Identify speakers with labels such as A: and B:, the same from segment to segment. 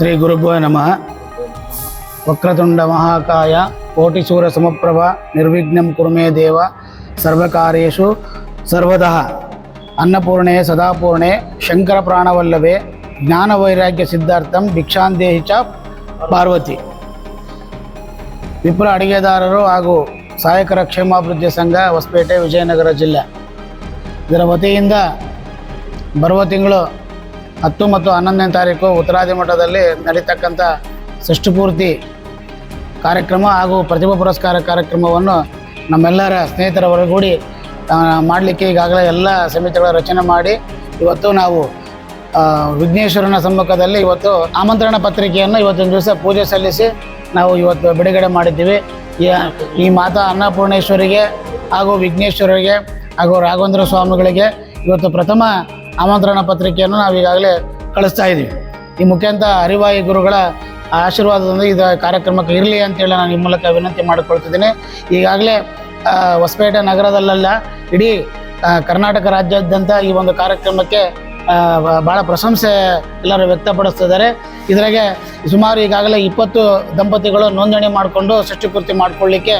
A: ಶ್ರೀ ಗುರುಭ್ಯೋ ನಮಃ. ವಕ್ರತುಂಡ ಮಹಾಕಾಯ ಕೋಟಿಸೂರ ಸಮಪ್ರಭ ನಿರ್ವಿಘ್ನಂ ಕುರುಮೇ ದೇವ ಸರ್ವಕಾರ್ಯೇಷು ಸರ್ವದಃ. ಅನ್ನಪೂರ್ಣೆ ಸದಾಪೂರ್ಣೆ ಶಂಕರ ಪ್ರಾಣವಲ್ಲವೇ ಜ್ಞಾನ ವೈರಾಗ್ಯ ಸಿದ್ಧಾರ್ಥಂ ಭಿಕ್ಷಾಂದೇಹಿ ಚ ಪಾರ್ವತಿ. ವಿಪ್ರ ಅಡಿಗೆದಾರರು ಹಾಗೂ ಸಹಾಯಕರ ಕ್ಷೇಮಾಭಿವೃದ್ಧಿ ಸಂಘ ಹೊಸಪೇಟೆ ವಿಜಯನಗರ ಜಿಲ್ಲೆ. ಇದರ ವತಿಯಿಂದ ಬರುವ ತಿಂಗಳು ಹತ್ತು ಮತ್ತು ಹನ್ನೊಂದನೇ ತಾರೀಕು ಉತ್ತರಾದಿ ಮಠದಲ್ಲಿ ನಡೀತಕ್ಕಂಥ ಷಷ್ಠಪೂರ್ತಿ ಕಾರ್ಯಕ್ರಮ ಹಾಗೂ ಪ್ರತಿಭಾ ಪುರಸ್ಕಾರ ಕಾರ್ಯಕ್ರಮವನ್ನು ನಮ್ಮೆಲ್ಲರ ಸ್ನೇಹಿತರ ಹೊರಗೂಡಿ ಮಾಡಲಿಕ್ಕೆ ಈಗಾಗಲೇ ಎಲ್ಲ ಸಮಿತಿಗಳ ರಚನೆ ಮಾಡಿ, ಇವತ್ತು ನಾವು ವಿಘ್ನೇಶ್ವರನ ಸಮ್ಮುಖದಲ್ಲಿ ಇವತ್ತು ಆಮಂತ್ರಣ ಪತ್ರಿಕೆಯನ್ನು ಇವತ್ತಿನ ದಿವಸ ಪೂಜೆ ಸಲ್ಲಿಸಿ ನಾವು ಇವತ್ತು ಬಿಡುಗಡೆ ಮಾಡಿದ್ದೀವಿ. ಈ- ಮಾತಾ ಅನ್ನಪೂರ್ಣೇಶ್ವರಿಗೆ ಹಾಗೂ ವಿಘ್ನೇಶ್ವರರಿಗೆ ಹಾಗೂ ರಾಘವೇಂದ್ರ ಸ್ವಾಮಿಗಳಿಗೆ ಇವತ್ತು ಪ್ರಥಮ ಆಮಂತ್ರಣ ಪತ್ರಿಕೆಯನ್ನು ನಾವು ಈಗಾಗಲೇ ಕಳಿಸ್ತಾ ಇದ್ದೀವಿ. ಈ ಮುಖ್ಯಂತ ಹರಿವಾಯಿ ಗುರುಗಳ ಆಶೀರ್ವಾದದಿಂದ ಇದು ಕಾರ್ಯಕ್ರಮಕ್ಕೆ ಇರಲಿ ಅಂತೇಳಿ ನಾನು ಈ ಮೂಲಕ ವಿನಂತಿ ಮಾಡಿಕೊಳ್ತಿದ್ದೀನಿ. ಈಗಾಗಲೇ ಹೊಸಪೇಟೆ ನಗರದಲ್ಲೆಲ್ಲ ಇಡೀ ಕರ್ನಾಟಕ ರಾಜ್ಯಾದ್ಯಂತ ಈ ಒಂದು ಕಾರ್ಯಕ್ರಮಕ್ಕೆ ಭಾಳ ಪ್ರಶಂಸೆ ಎಲ್ಲರೂ ವ್ಯಕ್ತಪಡಿಸ್ತಿದ್ದಾರೆ. ಇದರಾಗೆ ಸುಮಾರು ಈಗಾಗಲೇ ಇಪ್ಪತ್ತು ದಂಪತಿಗಳು ನೋಂದಣಿ ಮಾಡಿಕೊಂಡು ಸೃಷ್ಟಿಕೃತಿ ಮಾಡಿಕೊಳ್ಳಿಕ್ಕೆ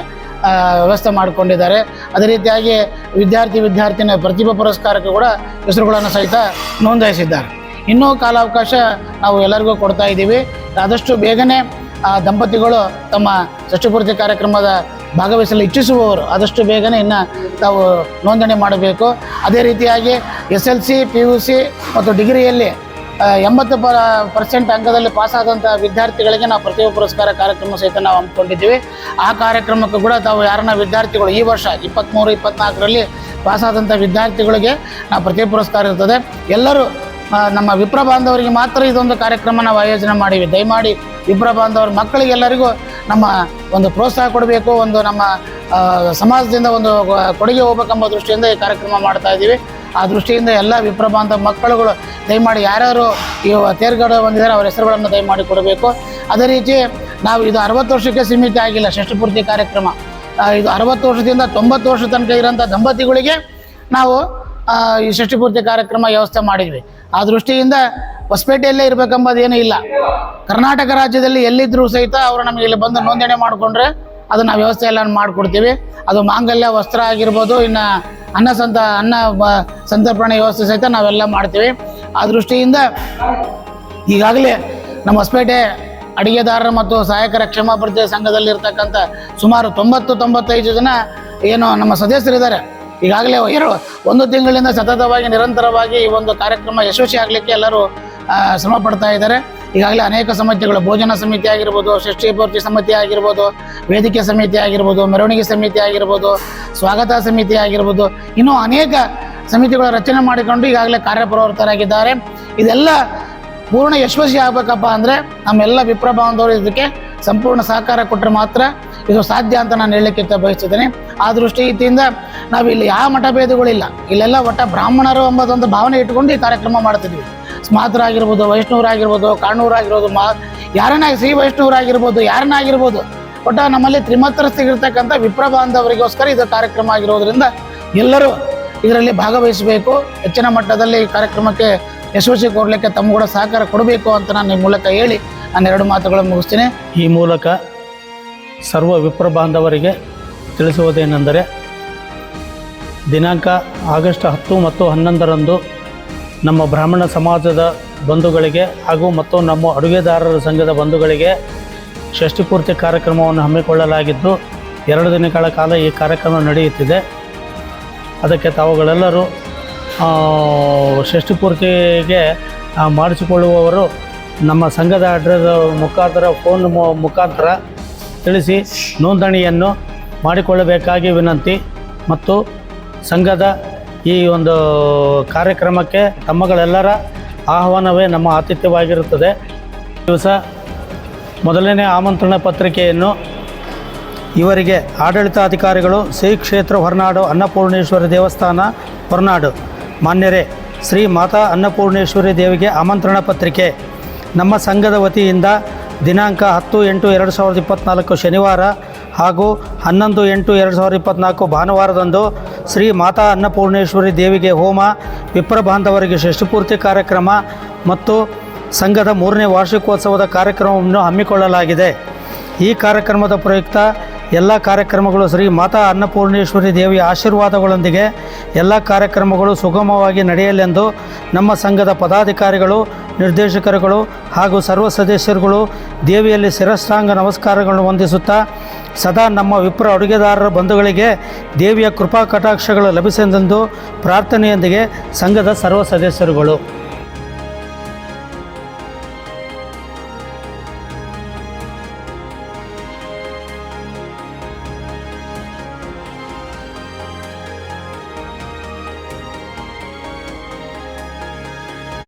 A: ವ್ಯವಸ್ಥೆ ಮಾಡಿಕೊಂಡಿದ್ದಾರೆ. ಅದೇ ರೀತಿಯಾಗಿ ವಿದ್ಯಾರ್ಥಿ ವಿದ್ಯಾರ್ಥಿನ ಪ್ರತಿಭಾ ಪುರಸ್ಕಾರಕ್ಕೆ ಕೂಡ ಹೆಸರುಗಳನ್ನು ಸಹಿತ ನೋಂದಾಯಿಸಿದ್ದಾರೆ. ಇನ್ನೂ ಕಾಲಾವಕಾಶ ನಾವು ಎಲ್ಲರಿಗೂ ಕೊಡ್ತಾ ಇದ್ದೀವಿ. ಆದಷ್ಟು ಬೇಗನೆ ಆ ದಂಪತಿಗಳು ತಮ್ಮ ಷಷ್ಠಪೂರ್ತಿ ಕಾರ್ಯಕ್ರಮದ ಭಾಗವಹಿಸಲು ಇಚ್ಛಿಸುವವರು ಆದಷ್ಟು ಬೇಗನೆ ಇನ್ನು ತಾವು ನೋಂದಣಿ ಮಾಡಬೇಕು. ಅದೇ ರೀತಿಯಾಗಿ S L C, P U C ಮತ್ತು ಡಿಗ್ರಿಯಲ್ಲಿ ಎಂಬತ್ತು ಪರ್ಸೆಂಟ್ ಅಂಕದಲ್ಲಿ ಪಾಸಾದಂಥ ವಿದ್ಯಾರ್ಥಿಗಳಿಗೆ ನಾವು ಪ್ರತಿಭಾ ಪುರಸ್ಕಾರ ಕಾರ್ಯಕ್ರಮ ಸಹಿತ ನಾವು ಹಮ್ಮಿಕೊಂಡಿದ್ದೀವಿ. ಆ ಕಾರ್ಯಕ್ರಮಕ್ಕೂ ಕೂಡ ತಾವು ಯಾರನ್ನ ವಿದ್ಯಾರ್ಥಿಗಳು ಈ ವರ್ಷ ಇಪ್ಪತ್ತ್ಮೂರು ಇಪ್ಪತ್ತ್ನಾಲ್ಕರಲ್ಲಿ ಪಾಸಾದಂಥ ವಿದ್ಯಾರ್ಥಿಗಳಿಗೆ ನಾವು ಪ್ರತಿಭಾ ಪುರಸ್ಕಾರ ಇರ್ತದೆ. ಎಲ್ಲರೂ ನಮ್ಮ ವಿಪ್ರ ಬಾಂಧವರಿಗೆ ಮಾತ್ರ ಇದೊಂದು ಕಾರ್ಯಕ್ರಮ ನಾವು ಆಯೋಜನೆ ಮಾಡಿವಿ. ದಯಮಾಡಿ ವಿಪ್ರ ಬಾಂಧವರ ಮಕ್ಕಳಿಗೆಲ್ಲರಿಗೂ ನಮ್ಮ ಒಂದು ಪ್ರೋತ್ಸಾಹ ಕೊಡಬೇಕು, ಒಂದು ನಮ್ಮ ಸಮಾಜದಿಂದ ಒಂದು ಕೊಡುಗೆ ಹೋಗ್ಬೇಕೆಂಬ ದೃಷ್ಟಿಯಿಂದ ಈ ಕಾರ್ಯಕ್ರಮ ಮಾಡ್ತಾ ಇದ್ದೀವಿ. ಆ ದೃಷ್ಟಿಯಿಂದ ಎಲ್ಲ ವಿಪ್ರಬಾಂಧ ಮಕ್ಕಳುಗಳು ದಯಮಾಡಿ ಯಾರ್ಯಾರು ಈ ತೇರ್ಗಡೆ ಬಂದಿದ್ದಾರೆ, ಅವರ ಹೆಸರುಗಳನ್ನು ದಯಮಾಡಿ ಕೊಡಬೇಕು. ಅದೇ ರೀತಿ ನಾವು ಇದು ಅರವತ್ತು ವರ್ಷಕ್ಕೆ ಸೀಮಿತ ಆಗಿಲ್ಲ ಷಷ್ಠಪೂರ್ತಿ ಕಾರ್ಯಕ್ರಮ. ಇದು ಅರವತ್ತು ವರ್ಷದಿಂದ ತೊಂಬತ್ತು ವರ್ಷ ತನಕ ಇರೋಂಥ ದಂಪತಿಗಳಿಗೆ ನಾವು ಈ ಷಷ್ಠಿಪೂರ್ತಿ ಕಾರ್ಯಕ್ರಮ ವ್ಯವಸ್ಥೆ ಮಾಡಿದ್ವಿ. ಆ ದೃಷ್ಟಿಯಿಂದ ಹೊಸಪೇಟೆಯಲ್ಲೇ ಇರಬೇಕೆಂಬುದೇನೂ ಇಲ್ಲ. ಕರ್ನಾಟಕ ರಾಜ್ಯದಲ್ಲಿ ಎಲ್ಲಿದ್ದರೂ ಸಹಿತ ಅವರು ನಮಗೆ ಇಲ್ಲಿ ಬಂದು ನೋಂದಣಿ ಮಾಡಿಕೊಂಡ್ರೆ ಅದು ವ್ಯವಸ್ಥೆ ಎಲ್ಲ ಮಾಡಿಕೊಡ್ತೀವಿ. ಅದು ಮಾಂಗಲ್ಯ ವಸ್ತ್ರ ಆಗಿರ್ಬೋದು, ಇನ್ನು ಅನ್ನ ಸಂತ, ಅನ್ನ ಸಂತರ್ಪಣೆ ವ್ಯವಸ್ಥೆ ಸಹಿತ ನಾವೆಲ್ಲ ಮಾಡ್ತೀವಿ. ಆ ದೃಷ್ಟಿಯಿಂದ ಈಗಾಗಲೇ ನಮ್ಮ ಹೊಸಪೇಟೆ ಅಡಿಗೆದಾರರ ಮತ್ತು ಸಹಾಯಕರ ಕ್ಷಮಾಪೂರ್ತಿ ಸಂಘದಲ್ಲಿರ್ತಕ್ಕಂಥ ಸುಮಾರು ತೊಂಬತ್ತು, ತೊಂಬತ್ತೈದು ಜನ ಏನು ನಮ್ಮ ಸದಸ್ಯರಿದ್ದಾರೆ. ಈಗಾಗಲೇ ಎರಡು ಒಂದು ತಿಂಗಳಿಂದ ಸತತವಾಗಿ ನಿರಂತರವಾಗಿ ಈ ಒಂದು ಕಾರ್ಯಕ್ರಮ ಯಶಸ್ವಿ ಆಗಲಿಕ್ಕೆ ಎಲ್ಲರೂ ಶ್ರಮ ಪಡ್ತಾ ಇದ್ದಾರೆ. ಈಗಾಗಲೇ ಅನೇಕ ಸಮಿತಿಗಳು, ಭೋಜನ ಸಮಿತಿ ಆಗಿರ್ಬೋದು ಷಷ್ಠಿ ಪೂರ್ತಿ ಸಮಿತಿ ಆಗಿರ್ಬೋದು, ವೇದಿಕೆ ಸಮಿತಿ ಆಗಿರ್ಬೋದು, ಮೆರವಣಿಗೆ ಸಮಿತಿ ಆಗಿರ್ಬೋದು, ಸ್ವಾಗತ ಸಮಿತಿ ಆಗಿರ್ಬೋದು, ಇನ್ನೂ ಅನೇಕ ಸಮಿತಿಗಳ ರಚನೆ ಮಾಡಿಕೊಂಡು ಈಗಾಗಲೇ ಕಾರ್ಯಪ್ರವೃತ್ತರಾಗಿದ್ದಾರೆ. ಇದೆಲ್ಲ ಪೂರ್ಣ ಯಶಸ್ವಿ ಆಗಬೇಕಪ್ಪ ಅಂದರೆ ನಮ್ಮೆಲ್ಲ ವಿಪ್ರ ಬಾಂಧವರು ಇದಕ್ಕೆ ಸಂಪೂರ್ಣ ಸಹಕಾರ ಕೊಟ್ಟರೆ ಮಾತ್ರ ಇದು ಸಾಧ್ಯ ಅಂತ ನಾನು ಹೇಳಲಿಕ್ಕೆ ಬಯಸ್ತಿದ್ದೇನೆ ಆ ದೃಷ್ಟಿಯಿಂದ ನಾವು ಇಲ್ಲಿ ಯಾವ ಮಠಭೇದಗಳಿಲ್ಲ, ಇಲ್ಲೆಲ್ಲ ಒಟ್ಟ ಬ್ರಾಹ್ಮಣರು ಎಂಬುದೊಂದು ಭಾವನೆ ಇಟ್ಕೊಂಡು ಈ ಕಾರ್ಯಕ್ರಮ ಮಾಡ್ತಿದ್ವಿ. ಸ್ಮಾತರಾಗಿರ್ಬೋದು, ವೈಷ್ಣವರಾಗಿರ್ಬೋದು, ಕಾಣೂರಾಗಿರ್ಬೋದು, ಮಾ ಯಾರನ್ನ ಶ್ರೀ ವೈಷ್ಣವರಾಗಿರ್ಬೋದು, ಯಾರನ್ನಾಗಿರ್ಬೋದು, ಒಟ್ಟ ನಮ್ಮಲ್ಲಿ ತ್ರಿಮತ್ರಸ್ಥಿಗಿರ್ತಕ್ಕಂಥ ವಿಪ್ರ ಬಾಂಧವರಿಗೋಸ್ಕರ ಇದು ಕಾರ್ಯಕ್ರಮ ಆಗಿರೋದ್ರಿಂದ ಎಲ್ಲರೂ ಇದರಲ್ಲಿ ಭಾಗವಹಿಸಬೇಕು. ಹೆಚ್ಚಿನ ಮಟ್ಟದಲ್ಲಿ ಈ ಕಾರ್ಯಕ್ರಮಕ್ಕೆ ಯಶಸ್ವಿ ಕೊಡಲಿಕ್ಕೆ ತಮ್ಮ ಕೂಡ ಸಹಕಾರ ಕೊಡಬೇಕು ಅಂತ ನಾನು ಈ ಮೂಲಕ ಹೇಳಿ ನಾನು ಎರಡು ಮಾತುಗಳನ್ನು ಮುಗಿಸ್ತೀನಿ.
B: ಈ ಮೂಲಕ ಸರ್ವ ವಿಪ್ರ ಬಾಂಧವರಿಗೆ ತಿಳಿಸುವುದೇನೆಂದರೆ ದಿನಾಂಕ ಆಗಸ್ಟ್ ಹತ್ತು ಮತ್ತು ಹನ್ನೊಂದರಂದು ನಮ್ಮ ಬ್ರಾಹ್ಮಣ ಸಮಾಜದ ಬಂಧುಗಳಿಗೆ ಹಾಗೂ ಮತ್ತು ನಮ್ಮ ಅಡುಗೆದಾರರ ಸಂಘದ ಬಂಧುಗಳಿಗೆ ಷಷ್ಠಿಪೂರ್ತಿ ಕಾರ್ಯಕ್ರಮವನ್ನು ಹಮ್ಮಿಕೊಳ್ಳಲಾಗಿದ್ದು, ಎರಡು ದಿನಗಳ ಕಾಲ ಈ ಕಾರ್ಯಕ್ರಮ ನಡೆಯುತ್ತಿದೆ. ಅದಕ್ಕೆ ತಾವುಗಳೆಲ್ಲರೂ ಷಷ್ಠಿಪೂರ್ತಿಗೆ ಮಾಡಿಸಿಕೊಳ್ಳುವವರು ನಮ್ಮ ಸಂಘದ ಅಡ್ರೆಸ್ ಮುಖಾಂತರ, ಫೋನ್ ಮುಖಾಂತರ ತಿಳಿಸಿ ನೋಂದಣಿಯನ್ನು ಮಾಡಿಕೊಳ್ಳಬೇಕಾಗಿ ವಿನಂತಿ ಮತ್ತು ಸಂಘದ ಈ ಒಂದು ಕಾರ್ಯಕ್ರಮಕ್ಕೆ ತಮ್ಮಗಳೆಲ್ಲರ ಆಹ್ವಾನವೇ ನಮ್ಮ ಆತಿಥ್ಯವಾಗಿರುತ್ತದೆ. ದಿವಸ ಮೊದಲನೇ ಆಮಂತ್ರಣ ಪತ್ರಿಕೆಯನ್ನು ಇವರಿಗೆ ಆಡಳಿತಾಧಿಕಾರಿಗಳು ಶ್ರೀ ಕ್ಷೇತ್ರ ಹೊರನಾಡು ಅನ್ನಪೂರ್ಣೇಶ್ವರಿ ದೇವಸ್ಥಾನ ಹೊರನಾಡು. ಮಾನ್ಯರೇ, ಶ್ರೀ ಮಾತಾ ಅನ್ನಪೂರ್ಣೇಶ್ವರಿ ದೇವಿಗೆ ಆಮಂತ್ರಣ ಪತ್ರಿಕೆ. ನಮ್ಮ ಸಂಘದ ವತಿಯಿಂದ ದಿನಾಂಕ ಹತ್ತು ಎಂಟು ಎರಡು ಸಾವಿರದ ಇಪ್ಪತ್ತ್ನಾಲ್ಕು ಶನಿವಾರ ಹಾಗೂ ಹನ್ನೊಂದು ಎಂಟು ಎರಡು ಸಾವಿರದ ಇಪ್ಪತ್ತ್ನಾಲ್ಕು ಭಾನುವಾರದಂದು ಶ್ರೀ ಮಾತಾ ಅನ್ನಪೂರ್ಣೇಶ್ವರಿ ದೇವಿಗೆ ಹೋಮ, ವಿಪ್ರ ಬಾಂಧವರಿಗೆ ಷಷ್ಠಪೂರ್ತಿ ಕಾರ್ಯಕ್ರಮ ಮತ್ತು ಸಂಘದ ಮೂರನೇ ವಾರ್ಷಿಕೋತ್ಸವದ ಕಾರ್ಯಕ್ರಮವನ್ನು ಹಮ್ಮಿಕೊಳ್ಳಲಾಗಿದೆ. ಈ ಕಾರ್ಯಕ್ರಮದ ಪ್ರಯುಕ್ತ ಎಲ್ಲ ಕಾರ್ಯಕ್ರಮಗಳು ಶ್ರೀ ಮಾತಾ ಅನ್ನಪೂರ್ಣೇಶ್ವರಿ ದೇವಿಯ ಆಶೀರ್ವಾದಗಳೊಂದಿಗೆ ಎಲ್ಲ ಕಾರ್ಯಕ್ರಮಗಳು ಸುಗಮವಾಗಿ ನಡೆಯಲೆಂದು ನಮ್ಮ ಸಂಘದ ಪದಾಧಿಕಾರಿಗಳು, ನಿರ್ದೇಶಕರುಗಳು ಹಾಗೂ ಸರ್ವ ಸದಸ್ಯರುಗಳು ದೇವಿಯಲ್ಲಿ ಶಿರಷ್ಟಾಂಗ ನಮಸ್ಕಾರಗಳನ್ನು ಹೊಂದಿಸುತ್ತಾ ಸದಾ ನಮ್ಮ ವಿಪ್ರ ಅಡುಗೆದಾರರ ಬಂಧುಗಳಿಗೆ ದೇವಿಯ ಕೃಪಾ ಕಟಾಕ್ಷಗಳು ಲಭಿಸೆಂದೆಂದು ಪ್ರಾರ್ಥನೆಯೊಂದಿಗೆ ಸಂಘದ ಸರ್ವ ಸದಸ್ಯರುಗಳು.